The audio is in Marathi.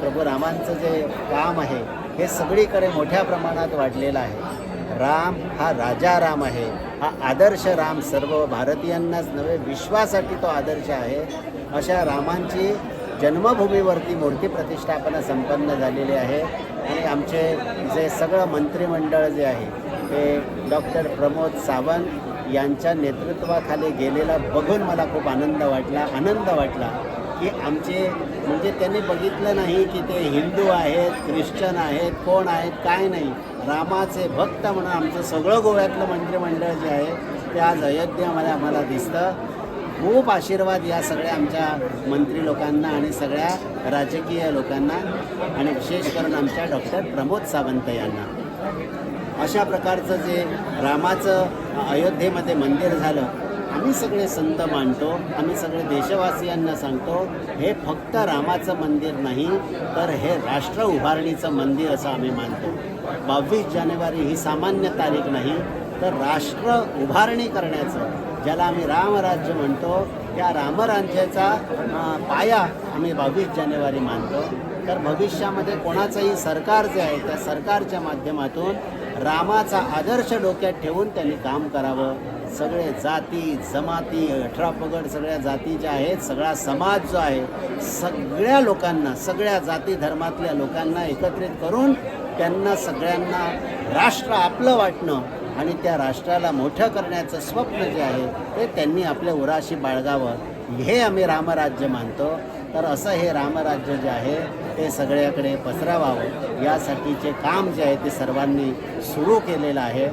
प्रभू रामांचं जे काम आहे हे सगळीकडे मोठ्या प्रमाणात वाढलेलं आहे. राम हा राजा राम आहे हा आदर्श राम सर्व भारतीयांनाच नव्हे विश्वासाठी तो आदर्श आहे. अशा रामांची जन्मभूमीवरती मूर्ती प्रतिष्ठापना संपन्न झालेली आहे. आणि आमचे जे सगळं मंत्रिमंडळ जे आहे ते डॉक्टर प्रमोद सावंत यांच्या नेतृत्वाखाली गेलेला बघून मला खूप आनंद वाटला आनंद वाटला. की आमचे म्हणजे त्यांनी बघितलं नाही की ते हिंदू आहेत ख्रिश्चन आहेत कोण आहेत काय नाही. रामाचे भक्त म्हणून आमचं सगळं गोव्यातलं मंत्रिमंडळ जे आहे ते आज अयोध्येमध्ये आम्हाला दिसतं. खूप आशीर्वाद या सगळ्या आमच्या मंत्री लोकांना आणि सगळ्या राजकीय लोकांना आणि विशेष करून आमच्या डॉक्टर प्रमोद सावंत यांना. अशा प्रकारचं जे रामाचं अयोध्येमध्ये मंदिर झालं आम्ही सगळे संत मानतो आम्ही सगळे देशवासियांना सांगतो हे फक्त रामाचं मंदिर नाही तर हे राष्ट्र उभारणीचं मंदिर असं आम्ही मानतो. बावीस जानेवारी ही सामान्य तारीख नाही तर राष्ट्र उभारणी करण्याचं ज्याला आम्ही रामराज्य म्हणतो त्या रामराज्याचा पाया आम्ही बावीस जानेवारी मानतो. तर भविष्यामध्ये कोणाचंही सरकार जे आहे त्या सरकारच्या माध्यमातून रामाचा आदर्श डोक्यात ठेवून त्यांनी काम करावं. सगळे जाती जमाती अठरा पगड सगळ्या जाती ज्या आहेत सगळा समाज जो आहे सगळ्या लोकांना सगळ्या जाती धर्मातल्या लोकांना एकत्रित करून त्यांना सगळ्यांना राष्ट्र आपलं वाटणं आणि त्या राष्ट्राला मोठं करण्याचं स्वप्न जे आहे ते त्यांनी आपल्या उराशी बाळगावं. हे आम्ही रामराज्य मानतो. तर असं हे रामराज्य जे आहे ते सगळ्याकडे पसरावावं. यासाठीचे काम जे आहे ते सर्वांनी सुरू केलेलं आहे.